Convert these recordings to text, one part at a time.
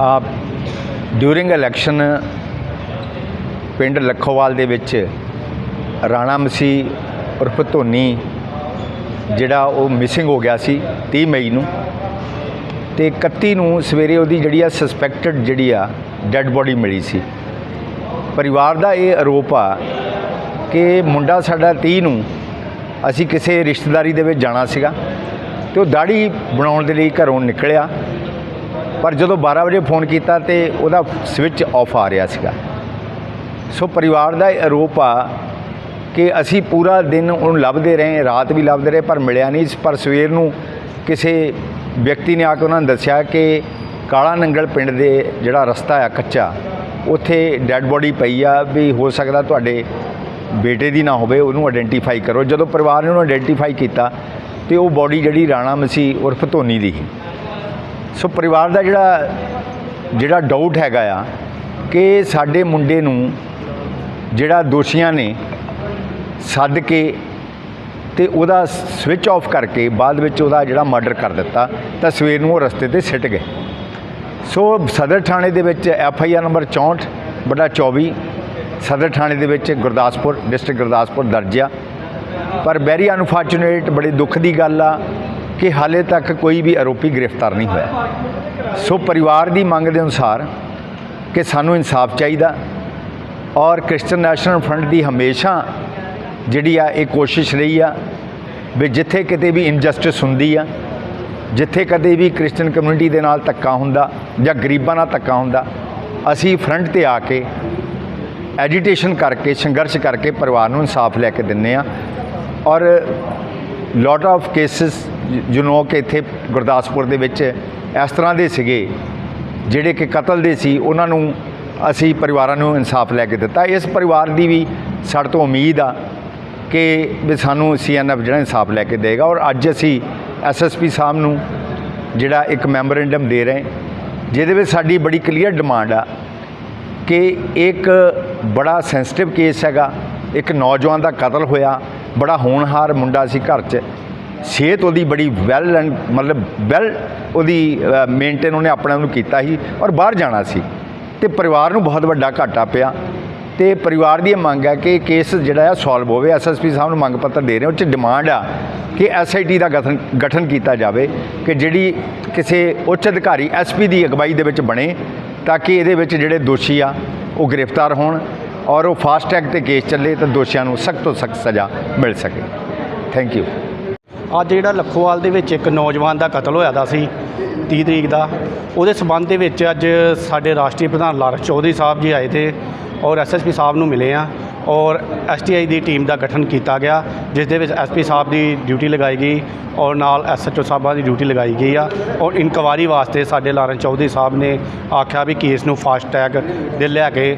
ਆ during election ਪਿੰਡ ਲੱਖੋਵਾਲ ਦੇ ਵਿੱਚ ਰਾਣਾ ਮਸੀਹ ਉਰਫ ਧੋਨੀ ਜਿਹੜਾ ਉਹ ਮਿਸਿੰਗ ਹੋ ਗਿਆ ਸੀ 30 ਮਈ ਨੂੰ ਤੇ 31 ਨੂੰ ਸਵੇਰੇ ਉਹਦੀ ਜਿਹੜੀ ਆ ਸਸਪੈਕਟਡ ਜਿਹੜੀ ਆ ਡੈੱਡ ਬੋਡੀ ਮਿਲੀ ਸੀ। ਪਰਿਵਾਰ ਦਾ ਇਹ ਆਰੋਪ ਆ ਕਿ ਮੁੰਡਾ ਸਾਡਾ 30 ਨੂੰ ਅਸੀਂ ਕਿਸੇ ਰਿਸ਼ਤੇਦਾਰੀ ਦੇ ਵਿੱਚ ਜਾਣਾ ਸੀਗਾ ਤੇ ਉਹ ਦਾੜੀ ਬਣਾਉਣ ਦੇ ਲਈ ਘਰੋਂ ਨਿਕਲਿਆ। ਪਰ ਜਦੋਂ 12 ਵਜੇ ਫੋਨ ਕੀਤਾ ਤੇ ਉਹਦਾ ਸਵਿਚ ਆਫ ਆ ਰਿਹਾ ਸੀਗਾ। ਸੋ ਪਰਿਵਾਰ ਦਾ ਇਹ ਆਰੋਪ ਆ ਕਿ ਅਸੀਂ ਪੂਰਾ ਦਿਨ ਉਹਨੂੰ ਲੱਭਦੇ ਰਹੇ, ਰਾਤ ਵੀ ਲੱਭਦੇ ਰਹੇ, ਪਰ ਮਿਲਿਆ ਨਹੀਂ। ਪਰ ਸਵੇਰ ਨੂੰ ਕਿਸੇ ਵਿਅਕਤੀ ਨੇ ਆ ਕੇ ਉਹਨਾਂ ਨੂੰ ਦੱਸਿਆ ਕਿ ਕਾਲਾ ਨੰਗਲ ਪਿੰਡ ਦੇ ਜਿਹੜਾ ਰਸਤਾ ਆ ਕੱਚਾ, ਉੱਥੇ ਡੈੱਡ ਬੋਡੀ ਪਈ ਆ ਵੀ ਹੋ ਸਕਦਾ ਤੁਹਾਡੇ ਬੇਟੇ ਦੀ ਨਾ ਹੋਵੇ, ਉਹਨੂੰ ਆਇਡੈਂਟੀਫਾਈ ਕਰੋ। ਜਦੋਂ ਪਰਿਵਾਰ ਨੇ ਉਹਨੂੰ ਆਇਡੈਂਟੀਫਾਈ ਕੀਤਾ ਤੇ ਉਹ ਬੋਡੀ ਜਿਹੜੀ ਰਾਣਾ ਮਸੀਹ ਉਰਫ ਧੋਨੀ ਦੀ ਸੀ। ਸੋ ਪਰਿਵਾਰ ਦਾ ਜਿਹੜਾ ਜਿਹੜਾ ਡਾਊਟ ਹੈਗਾ ਆ ਕਿ ਸਾਡੇ ਮੁੰਡੇ ਨੂੰ ਜਿਹੜਾ ਦੋਸ਼ੀਆਂ ਨੇ ਸੱਦ ਕੇ ਤੇ ਉਹਦਾ ਸਵਿਚ ਆਫ ਕਰਕੇ ਬਾਅਦ ਵਿੱਚ ਉਹਦਾ ਜਿਹੜਾ ਮਰਡਰ ਕਰ ਦਿੱਤਾ, ਤਾਂ ਸਵੇਰ ਨੂੰ ਉਹ ਰਸਤੇ ਤੇ ਸਿੱਟ ਗਏ। ਸੋ ਸਦਰ ਥਾਣੇ ਦੇ ਵਿੱਚ ਐਫ ਆਈ ਆਰ ਨੰਬਰ 64 ਬਟਾ 24 ਸਦਰ ਥਾਣੇ ਦੇ ਵਿੱਚ ਗੁਰਦਾਸਪੁਰ, ਡਿਸਟ੍ਰਿਕਟ ਗੁਰਦਾਸਪੁਰ ਦਰਜ ਆ। ਪਰ ਵੈਰੀ ਅਨਫੋਰਚੂਨੇਟ ਬੜੀ ਦੁੱਖ ਦੀ ਗੱਲ ਆ ਕਿ ਹਾਲੇ ਤੱਕ ਕੋਈ ਵੀ ਆਰੋਪੀ ਗ੍ਰਿਫਤਾਰ ਨਹੀਂ ਹੋਇਆ। ਸੋ ਪਰਿਵਾਰ ਦੀ ਮੰਗ ਦੇ ਅਨੁਸਾਰ ਕਿ ਸਾਨੂੰ ਇਨਸਾਫ ਚਾਹੀਦਾ ਔਰ ਕ੍ਰਿਸਚਨ ਨੈਸ਼ਨਲ ਫਰੰਟ ਦੀ ਹਮੇਸ਼ਾ ਜਿਹੜੀ ਆ ਇਹ ਕੋਸ਼ਿਸ਼ ਰਹੀ ਆ ਵੀ ਜਿੱਥੇ ਕਿਤੇ ਵੀ ਇਨਜਸਟਿਸ ਹੁੰਦੀ ਆ, ਜਿੱਥੇ ਕਦੇ ਵੀ ਕ੍ਰਿਸਚਨ ਕਮਿਊਨਿਟੀ ਦੇ ਨਾਲ ਧੱਕਾ ਹੁੰਦਾ ਜਾਂ ਗਰੀਬਾਂ ਨਾਲ ਧੱਕਾ ਹੁੰਦਾ, ਅਸੀਂ ਫਰੰਟ ਤੇ ਆ ਕੇ ਐਜੀਟੇਸ਼ਨ ਕਰਕੇ, ਸੰਘਰਸ਼ ਕਰਕੇ ਪਰਿਵਾਰ ਨੂੰ ਇਨਸਾਫ ਲੈ ਕੇ ਦਿੰਨੇ ਆ। ਔਰ lot of cases you know ਕਿ ਇੱਥੇ ਗੁਰਦਾਸਪੁਰ ਦੇ ਵਿੱਚ ਇਸ ਤਰ੍ਹਾਂ ਦੇ ਸੀਗੇ, ਜਿਹੜੇ ਕਿ ਕਤਲ ਦੇ ਸੀ, ਉਹਨਾਂ ਨੂੰ ਅਸੀਂ ਪਰਿਵਾਰਾਂ ਨੂੰ ਇਨਸਾਫ ਲੈ ਕੇ ਦਿੱਤਾ। ਇਸ ਪਰਿਵਾਰ ਦੀ ਵੀ ਸਾਡੇ ਤੋਂ ਉਮੀਦ ਆ ਕਿ ਵੀ ਸਾਨੂੰ ਸੀਐਨਐਫ ਜਿਹੜਾ ਇਨਸਾਫ ਲੈ ਕੇ ਦੇਗਾ ਔਰ ਅੱਜ ਅਸੀਂ ਐਸਐਸਪੀ ਸਾਹਿਬ ਨੂੰ ਜਿਹੜਾ ਇੱਕ ਮੈਮੋਰੈਂਡਮ ਦੇ ਰਹੇ ਜਿਹਦੇ ਵਿੱਚ ਸਾਡੀ ਬੜੀ ਕਲੀਅਰ ਡਿਮਾਂਡ ਆ ਕਿ ਇੱਕ ਬੜਾ ਸੈਂਸਿਟਿਵ ਕੇਸ ਹੈਗਾ, ਇੱਕ ਨੌਜਵਾਨ ਦਾ ਕਤਲ ਹੋਇਆ, ਬੜਾ ਹੋਣਹਾਰ ਮੁੰਡਾ ਸੀ ਘਰ 'ਚ ਸਿਹਤ ਉਹਦੀ ਬੜੀ ਵੈਲ ਐਂਡ ਮਤਲਬ ਵੈਲ ਉਹਦੀ ਮੇਨਟੇਨ ਉਹਨੇ ਆਪਣਾ ਆਪ ਨੂੰ ਕੀਤਾ ਸੀ ਔਰ ਬਾਹਰ ਜਾਣਾ ਸੀ। ਤੇ ਪਰਿਵਾਰ ਨੂੰ ਬਹੁਤ ਵੱਡਾ ਘਾਟਾ ਪਿਆ। ਤੇ ਪਰਿਵਾਰ ਦੀ ਇਹ ਮੰਗ ਹੈ ਕਿ ਕੇਸ ਜਿਹੜਾ ਆ ਸੋਲਵ ਹੋਵੇ। ਐਸਐਸਪੀ ਸਾਹਿਬ ਨੂੰ ਮੰਗ ਪੱਤਰ ਦੇ ਰਹੇ ਉਹ 'ਚ ਡਿਮਾਂਡ ਆ ਕਿ ਐਸਆਈਟੀ ਦਾ ਗਠਨ ਗਠਨ ਕੀਤਾ ਜਾਵੇ ਕਿ ਜਿਹੜੀ ਕਿਸੇ ਉੱਚ ਅਧਿਕਾਰੀ ਐਸਪੀ ਦੀ ਅਗਵਾਈ ਦੇ ਵਿੱਚ ਬਣੇ ਤਾਂ ਕਿ ਇਹਦੇ ਵਿੱਚ ਜਿਹੜੇ ਦੋਸ਼ੀ ਆ, ਉਹ ਗ੍ਰਿਫਤਾਰ ਹੋਣ ਔਰ ਉਹ ਫਾਸਟ ਟਰੈਕ ਤੇ ਕੇਸ ਚੱਲੇ ਤਾਂ ਦੋਸ਼ੀਆਂ ਨੂੰ ਸਖਤ ਤੋਂ ਸਖਤ ਸਜ਼ਾ ਮਿਲ ਸਕੇ। ਥੈਂਕ ਯੂ ਅੱਜ ਜਿਹੜਾ ਲੱਖੋਵਾਲ ਦੇ ਵਿੱਚ ਇੱਕ ਨੌਜਵਾਨ ਦਾ ਕਤਲ ਹੋਇਆ ਦਾ ਸੀ 30 ਤਰੀਕ ਦਾ, ਉਹਦੇ ਸਬੰਧ ਦੇ ਵਿੱਚ ਅੱਜ ਸਾਡੇ ਰਾਸ਼ਟਰੀ ਪ੍ਰਧਾਨ ਲਾਰਕ ਚੌਧਰੀ ਸਾਹਿਬ ਜੀ ਆਏ ਤੇ ਔਰ ਐਸਐਸਪੀ ਸਾਹਿਬ ਨੂੰ ਮਿਲੇ ਆ ਔਰ ਐਸਟੀਆਈ ਦੀ ਟੀਮ ਦਾ ਗਠਨ ਕੀਤਾ ਗਿਆ, ਜਿਸ ਦੇ ਵਿੱਚ ਐਸਪੀ ਸਾਹਿਬ ਦੀ ਡਿਊਟੀ ਲਗਾਈ ਗਈ ਔਰ ਨਾਲ ਐਸਐਚਓ ਸਾਹਿਬਾਂ ਦੀ ਡਿਊਟੀ ਲਗਾਈ ਗਈ ਆ ਔਰ ਇਨਕੁਆਰੀ ਵਾਸਤੇ ਸਾਡੇ ਲਾਰਨ ਚੌਧਰੀ ਸਾਹਿਬ ਨੇ ਆਖਿਆ ਵੀ ਕੇਸ ਨੂੰ ਫਾਸਟ ਟੈਗ ਦੇ ਲਿਆ ਕੇ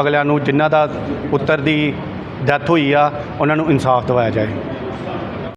ਅਗਲਿਆਂ ਨੂੰ ਜਿਨ੍ਹਾਂ ਦਾ ਪੁੱਤਰ ਦੀ ਡੈਥ ਹੋਈ ਆ, ਉਹਨਾਂ ਨੂੰ ਇਨਸਾਫ ਦਿਵਾਇਆ ਜਾਏ।